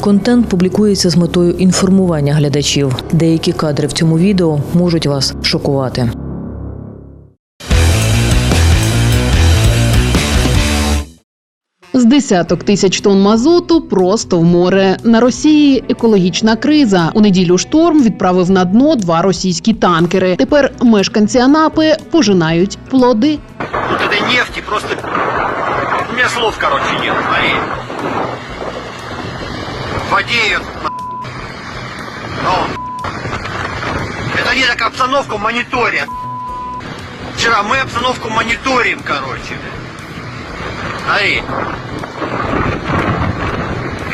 Контент публікується з метою інформування глядачів. Деякі кадри в цьому відео можуть вас шокувати. З десяток тисяч тонн мазуту просто в море. На Росії екологічна криза. У неділю шторм відправив на дно два російські танкери. Тепер мешканці Анапи пожинають плоди. Вот этой нефти просто... У меня слов, короче, нет, смотри. В воде ее... Ну, это они так обстановку мониторят. Вчера мы обстановку мониторим, короче. Смотри.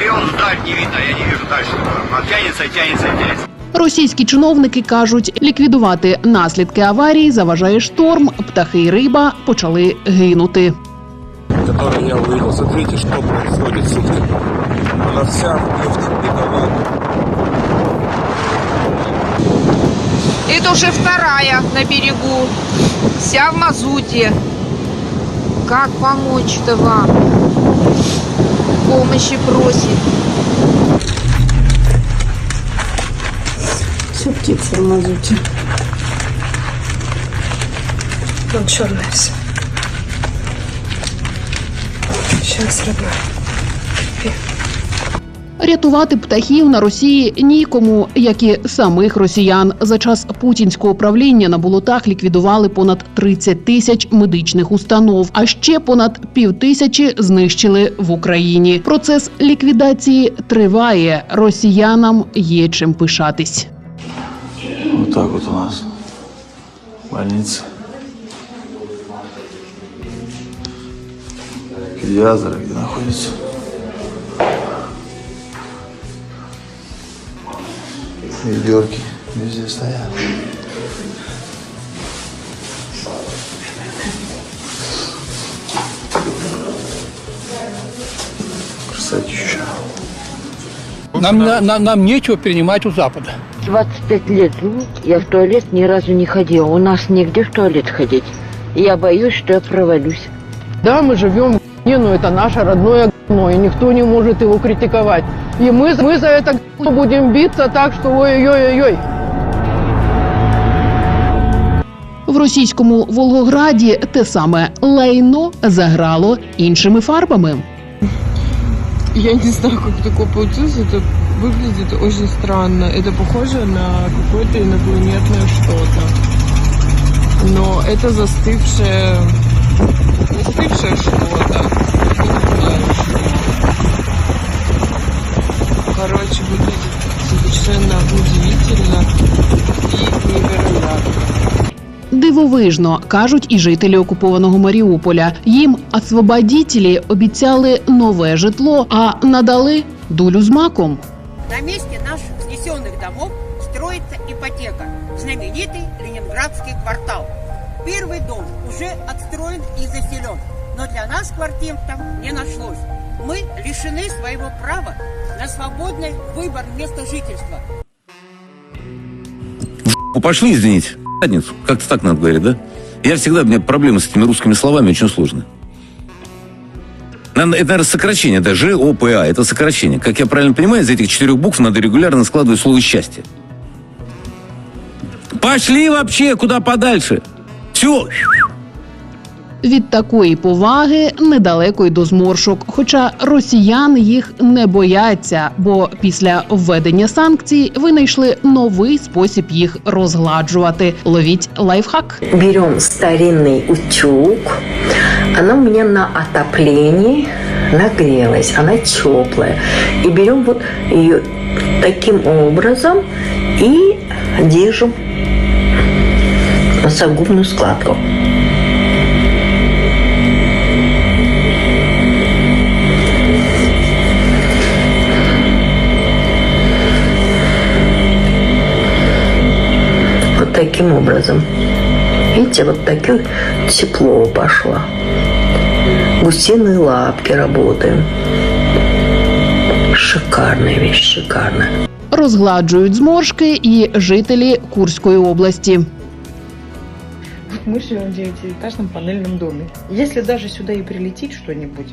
И он вдаль не видно, я не вижу дальше. А тянется, и тянется, и тянется. Російські чиновники кажуть, ліквідувати наслідки аварії заважає шторм. Птахи і риба почали гинути. который я увидел. Смотрите, что происходит, сутки. Она вся бедовая. Это уже вторая на берегу. Вся в мазуте. Как помочь-то вам? Помощи просит. Все птицы в мазуте. Вон черная вся. Сейчас, родной. Рятувати птахів на Росії нікому, як і самих росіян. За час путінського правління на болотах ліквідували понад 30 тисяч медичних установ, а ще понад півтисячі знищили в Україні. Процес ліквідації триває. Росіянам є чим пишатись. Вот так вот у нас больница. Педиатры где находятся. Ведерки везде стоят. Красотища. Нам, на- нам, нам нечего перенимать у Запада. 25 лет живу, я в туалет ни разу не ходила. У нас негде в туалет ходить. Я боюсь, что я провалюсь. Да, мы живем в говне, но это наше родное говно, и никто не может его критиковать. И мы, мы за это говно будем биться так, что ой-ой-ой-ой. В російському Волгограді те саме лайно заграло іншими фарбами. Я не знаю, как такое получилось. Это выглядит очень странно. Это похоже на какое-то инопланетное что-то. Но это застывшее... Застывшее что-то. Я не знаю, что. Короче, выглядит совершенно удивительно и невероятно. Дивовижно кажуть і жителі окупованого Маріуполя. Їм освободітелі обіцяли нове житло, а надали дулю з маком. На месте наших снесенных домов строится ипотека. Знаменитый Ленинградский квартал. Первый дом уже отстроен и заселен. Но для нас квартир там не нашлось. Мы лишены своего права на свободный выбор места жительства. Ну, Пошли, извините, в задницу. Как-то так надо говорить, да? Я всегда, у меня проблемы с этими русскими словами очень сложные. Это, наверное, сокращение, это ЖОПА, это сокращение. Как я правильно понимаю, из этих четырех букв надо регулярно складывать слово «счастье». Пошли вообще куда подальше. Все. Від такої поваги недалеко й до зморшок. Хоча росіяни їх не бояться, бо після введення санкцій винайшли новий спосіб їх розгладжувати. Ловіть лайфхак. Берем старинный утюг. Она у меня на отоплении нагрелась, она теплая. И берем вот ее таким образом и держим носогубную складку. таким образом. Видите, вот такое тепло пошло. Гусиные лапки работаем. Шикарная вещь, шикарная. Розгладжують зморшки і жителі Курської області. Мы живем в девятиэтажном панельном доме. Если даже сюда и прилетит что-нибудь,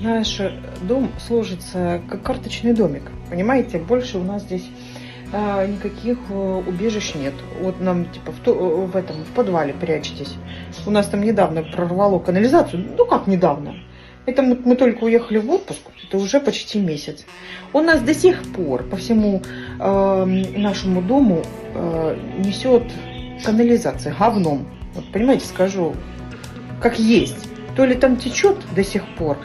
наш дом сложится как карточный домик. Понимаете, больше у нас здесь а, никаких э, убежищ нет. Вот нам типа в, то- в этом в подвале прячетесь. У нас там недавно прорвало канализацию. Ну как недавно? Это мы, мы только уехали в отпуск, это уже почти месяц. У нас до сих пор по всему э, нашему дому э, несет канализация говном. Вот понимаете, скажу, как есть. То ли там течет до сих пор,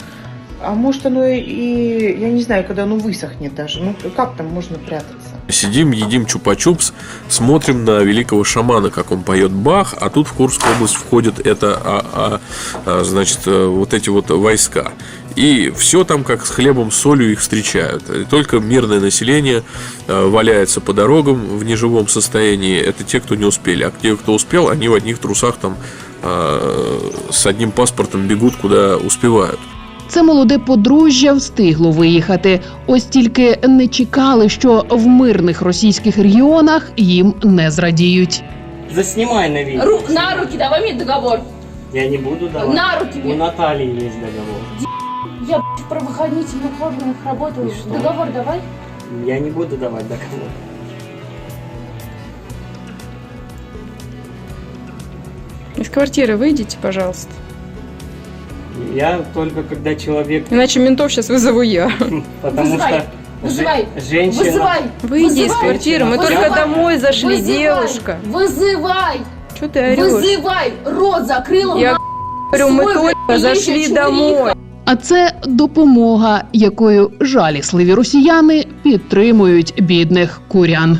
а может оно и, я не знаю, когда оно высохнет даже. Ну как там можно прятаться? Сидим, едим чупа-чупс, смотрим на великого шамана, как он поет Бах, а тут в Курскую область входит это, а, а, а, значит, э, вот эти вот войска. И все там как с хлебом, солью их встречают. И только мирное население э, валяется по дорогам в неживом состоянии. Это те, кто не успели. А те, кто успел, они в одних трусах там э, с одним паспортом бегут, куда успевают. Це молоде подружжя встигло виїхати. Ось тільки не чекали, що в мирних російських регіонах їм не зрадіють. Заснимай на видео. Ру- на руки давай мне договор. Я не буду давать. На руки У мне. Натальи есть договор. Я б***ь, в правоохранительных органах работаю. И что? Договор давай. Я не буду давать договор. Из квартиры выйдите, пожалуйста. Я только когда человек... Иначе ментов сейчас вызову я. Потому Вызывай. что Вызывай. же- женщина... Вызывай. Выйди из Вызывай. квартиры, мы Вызывай. только домой зашли, Вызывай. девушка. Вызывай. Что ты орешь? Вызывай. Рот закрыла. Я на- говорю, мы свой, только блядь, зашли ещё домой. чмыриха. А це допомога, якою жалісливі росіяни підтримують бідних курян.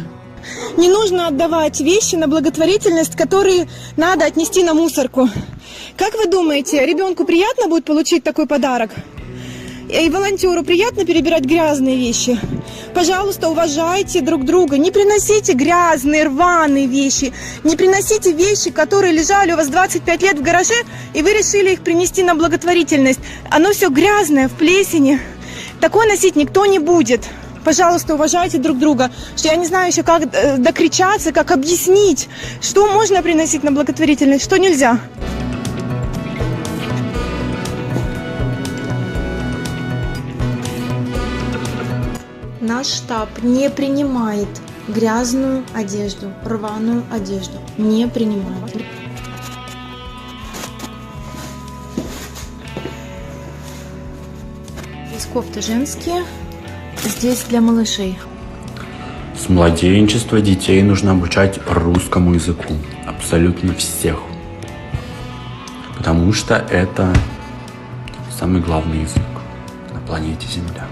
Не нужно отдавать вещи на благотворительность, которые надо отнести на мусорку. Как вы думаете, ребенку приятно будет получить такой подарок? И волонтеру приятно перебирать грязные вещи? Пожалуйста, уважайте друг друга. Не приносите грязные, рваные вещи. Не приносите вещи, которые лежали у вас 25 лет в гараже, и вы решили их принести на благотворительность. Оно все грязное, в плесени. Такое носить никто не будет. Пожалуйста, уважайте друг друга. Что я не знаю еще, как э, докричаться, как объяснить, что можно приносить на благотворительность, что нельзя. Наш штаб не принимает грязную одежду, рваную одежду. Не принимает. Кофты женские, здесь для малышей. С младенчества детей нужно обучать русскому языку. Абсолютно всех. Потому что это самый главный язык на планете Земля.